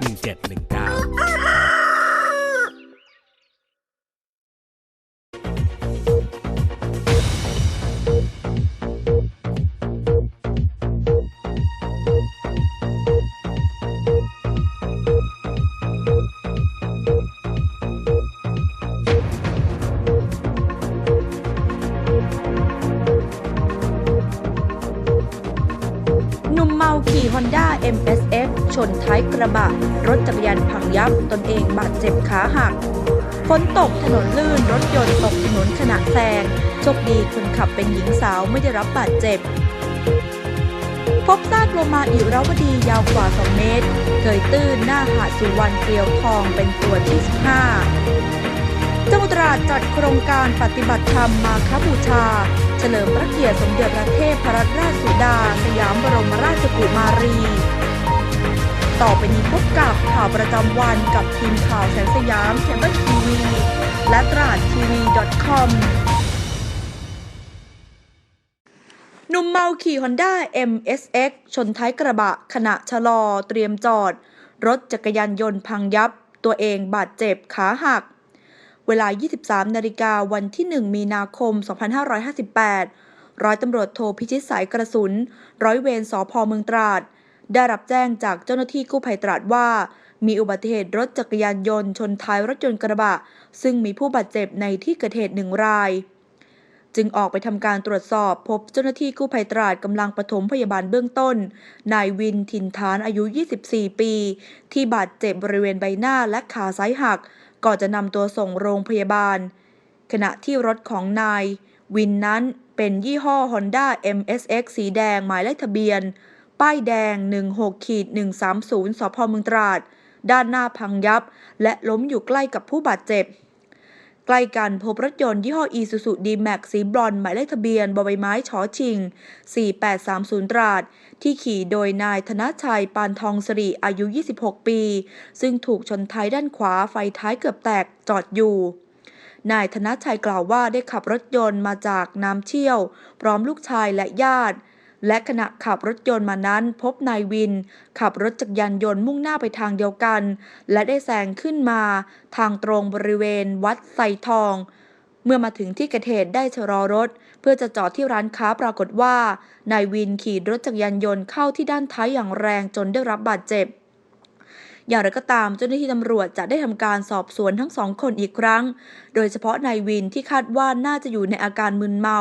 1719หนุ่มเมาขี่ฮอนด้า MSF ชนท้ายกระบะ รถจักรยานพังยับตนเองบาดเจ็บขาหักฝนตกถนนลื่นรถยนต์ตกถนนขณะแซงโชคดีคนขับเป็นหญิงสาวไม่ได้รับบาดเจ็บ พบซากโลมาอิราวดียาวกว่า 2 เมตร เคยตื้นหน้าหาดสุวรรณเกลียวทองเป็นตัวที่ 15จังหวัดตราดจัดโครงการปฏิบัติธรรมมาคบูชา เฉลิมพระเกียรติสมเด็จพระเทพรัตนราชสุดา สยามบรมราชกุมารี ต่อไปนี้พบกับข่าวประจำวันกับทีมข่าวแสงสยามเคเบิลทีวีและตราดทีวี .com หนุ่มเมาขี่ฮอนด้า MSX ชนท้ายกระบะขณะชะลอเตรียมจอด รถจักรยานยนต์พังยับ ตัวเองบาดเจ็บขาหัก เวลา 23 นาฬิกาวันที่ 1 มีนาคม 2558 ร้อยตำรวจโทพิชิตสายกระสุน ร้อยเวรสพเมืองตราด ได้รับแจ้งจากเจ้าหน้าที่กู้ภัยตราดว่า มีอุบัติเหตุรถจักรยานยนต์ชนท้ายรถยนต์กระบะ ซึ่งมีผู้บาดเจ็บในที่เกิดเหตุหนึ่งราย จึงออกไปทำการตรวจสอบพบเจ้าหน้าที่กู้ภัยตราดกำลังปฐมพยาบาลเบื้องต้น นายวินทินทานอายุ 24 ปี ที่บาดเจ็บบริเวณใบหน้าและขาซ้ายหัก ก่อนจะนำตัวส่งโรงพยาบาล ขณะที่รถของนายวินนั้นเป็นยี่ห้อ Honda MSX สีแดงหมายเลขทะเบียน ป้ายแดง 16ขีด130 สพเมืองตราด ด้านหน้าพังยับ และล้มอยู่ใกล้กับผู้บาดเจ็บ ใกล้กันพบรถยนต์ยี่ห้อ Isuzu D-Max สีบรอนหมายเลขทะเบียนบใบไม้ชอชิง 4830 ตราด ที่ขี่โดยนายธนชัยปานทองสริอายุ 26 ปี ซึ่งถูกชนท้ายด้านขวาไฟท้ายเกือบแตกจอดอยู่นายธนชัยกล่าวว่าได้ขับรถยนต์มาจากน้ำเชี่ยว พร้อมลูกชายและญาติ และขณะขับรถยนต์มานั้นพบนายวิน ขับรถจักรยานยนต์มุ่งหน้าไปทางเดียวกัน และได้แซงขึ้นมา ทางตรงบริเวณวัดไซทอง เมื่อมาถึงที่เกิดเหตุได้ชะลอรถ เพื่อจะจอดที่ร้านค้าปรากฏว่านายวินขี่รถจักรยานยนต์เข้าที่ด้านท้ายอย่างแรงจนได้รับบาดเจ็บ อย่างไรก็ตามเจ้าหน้าที่ตำรวจจะได้ทำการสอบสวนทั้งสองคนอีกครั้ง โดยเฉพาะนายวินที่คาดว่าน่าจะอยู่ในอาการมึนเมา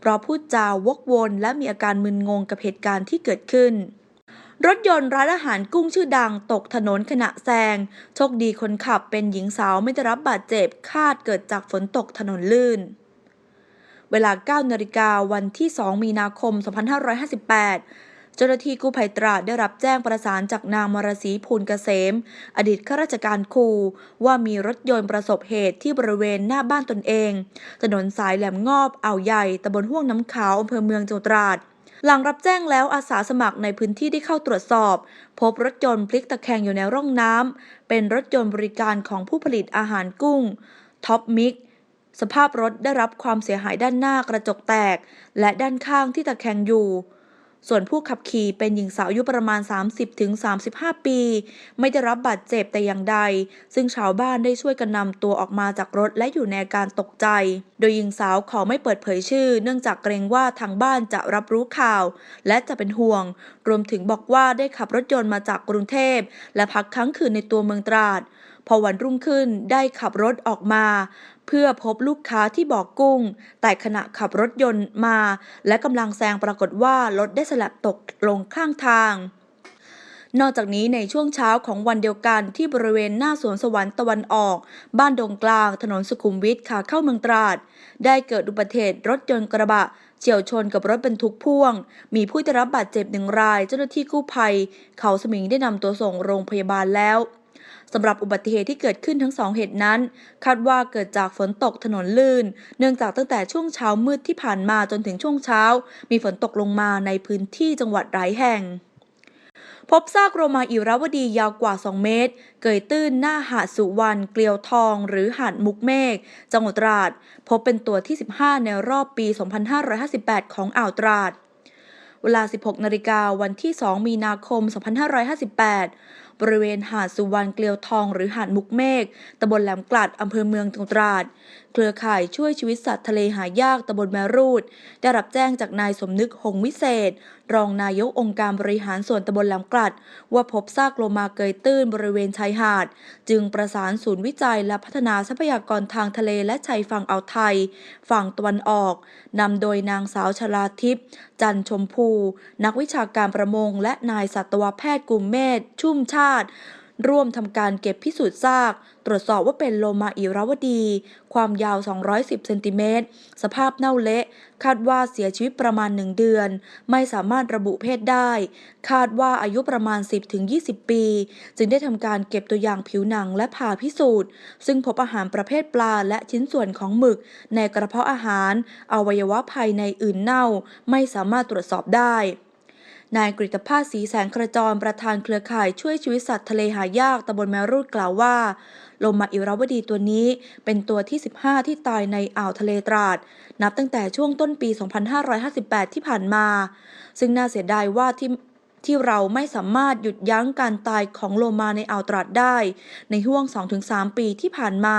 เพราะพูดจาวกวนและมีอาการมึนงงกับเหตุการณ์ที่เกิดขึ้นรถยนต์ร้านอาหารกุ้งชื่อดังตกถนนขณะแซง โชคดีคนขับเป็นหญิงสาวไม่ได้รับบาดเจ็บ คาดเกิดจากฝนตกถนนลื่น เวลา 9 นาฬิกาวันที่ 2 มีนาคม 2558 เจ้าหน้าที่กู้ภัยตราดได้รับแจ้งประสานจากนางมรศรีภูลเกษม อดีตข้าราชการครูว่ามีรถยนต์ประสบเหตุที่บริเวณหน้าบ้านตนเอง ถนนสายแหลมงอบอ่าวใหญ่ตำบลห้วงน้ำขาวอำเภอเมืองจังหวัดตราดหลังรับแจ้งแล้วอาสาสมัครในพื้นที่ได้เข้าตรวจสอบ พบรถยนต์พลิกตะแคงอยู่ในร่องน้ำเป็นรถยนต์บริการของผู้ผลิตอาหารกุ้งท็อปมิกสภาพรถได้รับความเสียหายด้านหน้ากระจกแตก และด้านข้างที่ตะแคงอยู่ ส่วนผู้ขับขี่เป็นหญิงสาวอายุประมาณ 30-35 ปี ไม่ได้รับบาดเจ็บแต่อย่างใด ซึ่งชาวบ้านได้ช่วยกันนำตัวออกมาจากรถและอยู่ในอาการตกใจ โดยหญิงสาวขอไม่เปิดเผยชื่อ เนื่องจากเกรงว่าทางบ้านจะรับรู้ข่าว และจะเป็นห่วง รวมถึงบอกว่าได้ขับรถยนต์มาจากกรุงเทพ และพักค้างคืนในตัวเมืองตราด พอวันรุ่งขึ้นได้ขับรถออกมา เพื่อพบลูกค้าที่บอกกุ้ง แต่ขณะขับรถยนต์มา และกำลังแซงปรากฏว่ารถได้สลับตกลงข้างทาง นอกจากนี้ในช่วงเช้าของวันเดียวกันที่บริเวณหน้าสวนสวรรค์ตะวันออก บ้านดงกลาง ถนนสุขุมวิทขาเข้าเมืองตราด ได้เกิดอุบัติเหตุรถยนต์กระบะเฉียวชนกับรถบรรทุกพ่วง มีผู้ได้รับบาดเจ็บหนึ่งราย เจ้าหน้าที่กู้ภัย เขาสมิงได้นำตัวส่งโรงพยาบาลแล้ว สำหรับอุบัติเหตุที่เกิดขึ้นทั้งสองเหตุนั้น คาดว่าเกิดจากฝนตกถนนลื่น เนื่องจากตั้งแต่ช่วงเช้ามืดที่ผ่านมาจนถึงช่วงเช้า มีฝนตกลงมาในพื้นที่จังหวัดหลายแห่ง พบซากโรมาอิราวดียาวกว่า 2 เมตร เกยตื้นหน้าหาดสุวรรณเกลียวทอง หรือหาดมุกเมฆจังหวัดตราด พบเป็นตัวที่ 15 ในรอบปี 2558 ของอ่าวตราดเวลา 16 นาฬิกาวันที่ 2 มีนาคม 2558 บริเวณหาดสุวรรณเกลียวทองหรือหาดมุกเมฆตำบลแหลมกลัดอำเภอเมืองจังหวัดตราด เครือข่ายช่วยชีวิตสัตว์ทะเลหายากตำบลแมรูด ได้รับแจ้งจากนายสมนึกหงวิเศษ รองนายกองค์การบริหารส่วนตำบลแหลมกลัด ว่าพบซากโลมาเกยตื้นบริเวณชายหาด จึงประสานศูนย์วิจัยและพัฒนาทรัพยากรทางทะเลและชายฝั่งอ่าวไทย ฝั่งตะวันออกนำโดยนางสาวชลาทิพย์จันชมพู นักวิชาการประมง และนายสัตวแพทย์กุมเมธชุ่มชาติ ร่วมทำการเก็บพิสูจน์ซาก ตรวจสอบว่าเป็นโลมาอิราวดี ความยาว 210 เซนติเมตร สภาพเน่าเละ คาดว่าเสียชีวิตประมาณ 1 เดือน ไม่สามารถระบุเพศได้ คาดว่าอายุประมาณ 10-20 ปี จึงได้ทำการเก็บตัวอย่างผิวหนังและผ่าพิสูจน์ ซึ่งพบอาหารประเภทปลาและชิ้นส่วนของหมึก ในกระเพาะอาหาร อวัยวะภายในอื่นเน่า ไม่สามารถตรวจสอบได้ นายกฤตภาสีแสงกระจรประธานเครือข่ายช่วยชีวิตสัตว์ทะเลหายากตำบลแมรูดกล่าวว่าโลมาอิราวดีตัวนี้เป็นตัวที่ 15 ที่ตายในอ่าวทะเลตราด นับตั้งแต่ช่วงต้นปี 2558 ที่ผ่านมา ซึ่งน่าเสียดายว่าที่ที่เราไม่สามารถหยุดยั้งการตายของโลมาในอ่าวตราดได้ ในห่วง 2-3 ปีที่ผ่านมา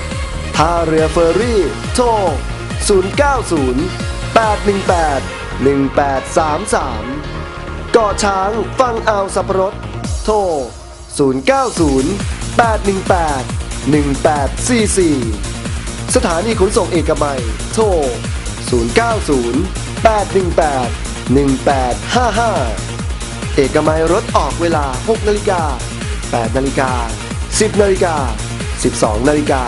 ท่าเรือเฟอร์รี่ โทร 090 818 1833 เกาะช้างฟังอ่าวสับปะรด โทร 090 818 1844 สถานีขนส่งเอกมัย โทร 090 818 1855 เอกมัยรถออกเวลา 6 นาฬิกา 8 นาฬิกา 10 นาฬิกา 12 นาฬิกา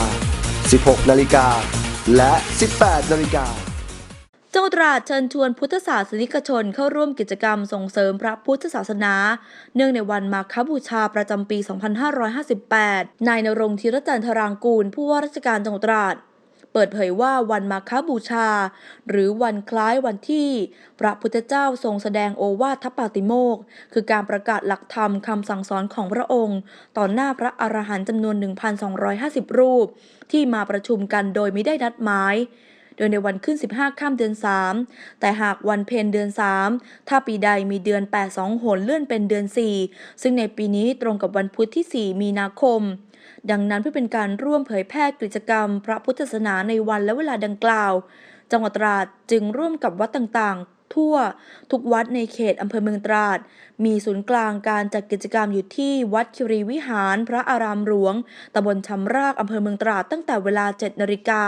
16 นาฬิกา และ 18 นาฬิกาจังหวัดตราดเชิญชวนพุทธศาสนิกชนเข้าร่วมกิจกรรมส่งเสริมพระพุทธศาสนา เนื่องในวันมาคบูชาประจำปี 2558 นายนรงค์ธีรจันทรางกูล ผู้ว่าราชการจังหวัดตราด เปิดเผยว่าวันมาคบูชา หรือวันคล้ายวันที่ พระพุทธเจ้าทรงแสดงโอวาทปาติโมก คือการประกาศหลักธรรมคำสั่งสอนของพระองค์ ต่อหน้าพระอรหันต์จำนวน 1,250 รูป ที่มาประชุมกันโดยไม่ได้นัดหมายโดยในวันขึ้น 15ค่ำเดือน 3 แต่หากวันเพ็ญเดือน 3 ถ้าปีใดมีเดือน 8 2หนเลื่อนเป็นเดือน 4 ซึ่งในปีนี้ตรงกับวันพุธที่ 4 มีนาคม ดังนั้นเพื่อเป็นการร่วมเผยแพร่กิจกรรม พระพุทธศาสนาในวันและเวลาดังกล่าว จังหวัดตราดจึงร่วมกับวัดต่างๆ ทั่ว ทุกวัดในเขตอำเภอเมืองตราด มีศูนย์กลางการจัดกิจกรรมอยู่ที่วัดคิรีวิหาร พระอารามหลวงตำบลชำรากอำเภอเมืองตราดตั้งแต่เวลา 7นาฬิกา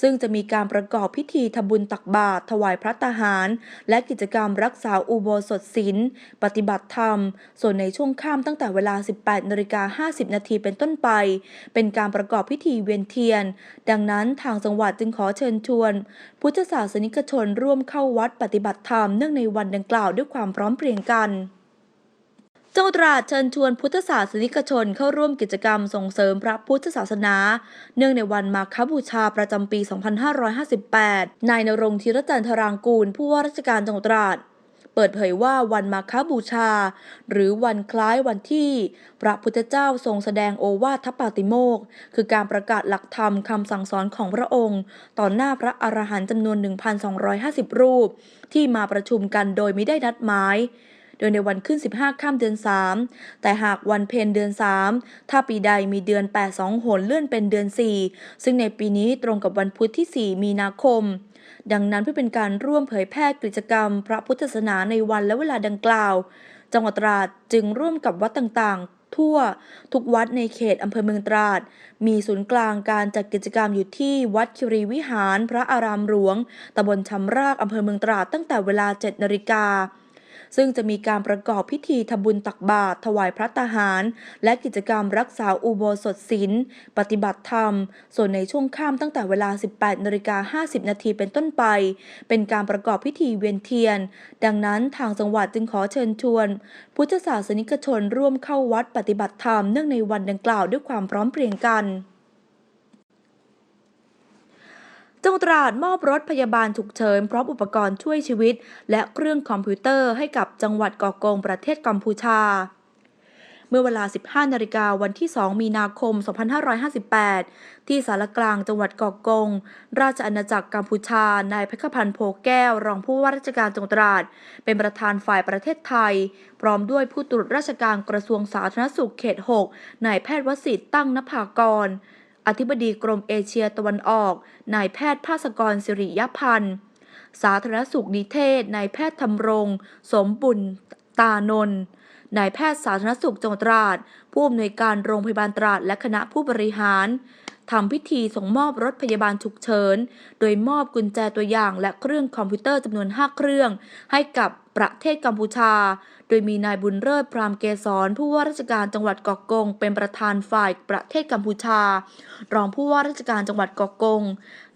ซึ่งจะมีการประกอบพิธีทำบุญตักบาตรถวายพระตาหาร และกิจกรรมรักษาอุโบสถศีลปฏิบัติธรรม ส่วนในช่วงค่ำตั้งแต่เวลา 18นาฬิกา50 นาทีเป็นต้นไป เป็นการประกอบพิธีเวียนเทียน ดังนั้นทางจังหวัดจึงขอเชิญชวน พุทธศาสนิกชนร่วมเข้าวัดปฏิบัติธรรมเนื่องในวันดังกล่าวด้วยความพร้อมเพรียงกัน จังหวัดตราดเชิญชวนพุทธศาสนิกชนเข้าร่วมกิจกรรมส่งเสริมพระพุทธศาสนา เนื่องในวันมาคบูชาประจำปี 2558 นายนรงธีรจันทรางกูล ผู้ว่าราชการจังหวัดตราดเปิดเผยว่าวันมาคบูชา หรือวันคล้ายวันที่ พระพุทธเจ้าทรงแสดงโอวาทปาติโมกคือการประกาศหลักธรรมคำสั่งสอนของพระองค์ ต่อหน้าพระอรหันต์จำนวน 1,250 รูป ที่มาประชุมกันโดยไม่ได้นัดหมาย โดยในวันขึ้น 15ค่ำเดือน 3 แต่หากวันเพ็ญเดือน 3 ถ้าปีใดมีเดือน 8 2 หนเลื่อนเป็นเดือน 4 ซึ่งในปีนี้ตรงกับวันพุธที่ 4 มีนาคม ดังนั้นเพื่อเป็นการร่วมเผยแพร่กิจกรรม พระพุทธศาสนาในวันและเวลาดังกล่าว จังหวัดตราดจึงร่วมกับวัดต่างๆทั่วทุกวัดในเขตอำเภอเมืองตราด มีศูนย์กลางการจัดกิจกรรมอยู่ที่วัดคิรีวิหาร พระอารามหลวงตำบลชำรากอำเภอเมืองตราดตั้งแต่เวลา 7 นาฬิกา ซึ่งจะมีการประกอบพิธีทำบุญตักบาตรถวายพระตาหาร และกิจกรรมรักษาอุโบสถศีลปฏิบัติธรรม ส่วนในช่วงค่ำตั้งแต่เวลา 18นาฬิกา50 นาทีเป็นต้นไป เป็นการประกอบพิธีเวียนเทียน ดังนั้นทางจังหวัดจึงขอเชิญชวน พุทธศาสนิกชนร่วมเข้าวัดปฏิบัติธรรมเนื่องในวันดังกล่าวด้วยความพร้อมเพรียงกัน จังหวัดตราดมอบรถพยาบาลฉุกเฉินพร้อมอุปกรณ์ช่วยชีวิต และเครื่องคอมพิวเตอร์ให้กับจังหวัดกอกงประเทศกัมพูชา เมื่อเวลา 15 นาฬิกาวันที่ 2 มีนาคม 2558 ที่สารกลางจังหวัดกอกง ราชอาณาจักรกัมพูชา นายเพชรพันธ์โพแก้ว รองผู้ว่าราชการจังหวัดตราด เป็นประธานฝ่ายประเทศไทย พร้อมด้วยผู้ตรวจราชการกระทรวงสาธารณสุขเขต 6 นายแพทย์วสิทธิ์ตั้งนภากร อธิบดีกรมเอเชียตะวันออก นายแพทย์ภาสกรสิริยพันธ์ สาธารณสุขนิเทศ นายแพทย์ธำรง สมบุญตานนท์นายแพทย์สาธารณสุขจังหวัดตราด ผู้อำนวยการโรงพยาบาลตราดและคณะผู้บริหารทำพิธีส่งมอบรถพยาบาลฉุกเฉิน โดยมอบกุญแจตัวอย่างและเครื่องคอมพิวเตอร์จำนวน 5 เครื่อง ให้กับ ประเทศกัมพูชา โดยมีนายบุญเลิศพรามเกษรผู้ว่าราชการจังหวัดกอกกง เป็นประธานฝ่ายประเทศกัมพูชา รองผู้ว่าราชการจังหวัดกอกง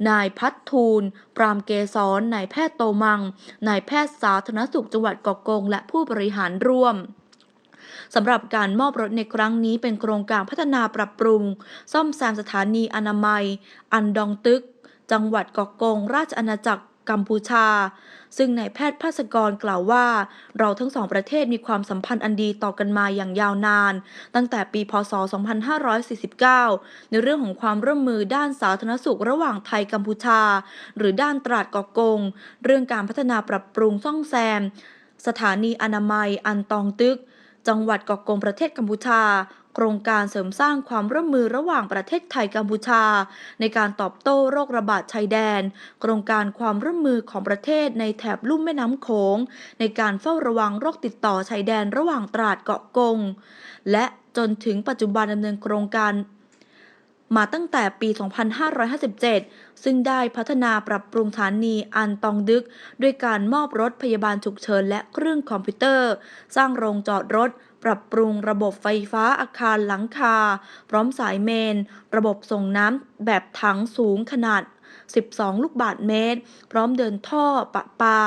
นายพัฒทูลปรามเกษรนายแพทย์โตมัง นายแพทย์สาธารณสุขจังหวัดกอกง และผู้บริหารร่วมสำหรับการมอบรถในครั้งนี้เป็นโครงการพัฒนาปรับปรุง ซ่อมแซมสถานีอนามัย อันดองตึก จังหวัดกอกกง ราชอาณาจักร กัมพูชา ซึ่งนายแพทย์ภาสกรกล่าวว่า เราทั้งสองประเทศมีความสัมพันธ์อันดีต่อกันมาอย่างยาวนาน ตั้งแต่ปีพศ 2549 ในเรื่องของความร่วมมือด้านสาธารณสุขระหว่างไทยกัมพูชา หรือด้านตราดกอกง เรื่องการพัฒนาปรับปรุงซ่อมแซม สถานีอนามัยอันตองตึกจังหวัดกอกงประเทศกัมพูชา โครงการเสริมสร้างความร่วมมือระหว่างประเทศไทยกัมพูชา ในการตอบโต้โรคระบาดชายแดน โครงการความร่วมมือของประเทศในแถบลุ่มแม่น้ำโขง ในการเฝ้าระวังโรคติดต่อชายแดนระหว่างตราดเกาะกง และจนถึงปัจจุบันดำเนินโครงการมาตั้งแต่ปี 2557 ซึ่งได้พัฒนาปรับปรุงสถานีอันตองดึก ด้วยการมอบรถพยาบาลฉุกเฉินและเครื่องคอมพิวเตอร์ สร้างโรงจอดรถ ปรับปรุงระบบไฟฟ้าอาคารหลังคา พร้อมสายเมน ระบบส่งน้ำแบบถังสูงขนาด 12 ลูกบาทเมตร พร้อมเดินท่อปะปา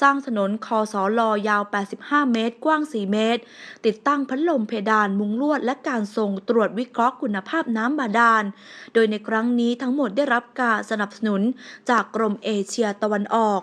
สร้างถนนคอสอลอยาว 85 เมตร กว้าง 4 เมตร ติดตั้งพัดลมเพดานมุงลวด และการส่งตรวจวิเคราะห์คุณภาพน้ำบาดาล โดยในครั้งนี้ทั้งหมดได้รับการสนับสนุนจากกรมเอเชียตะวันออก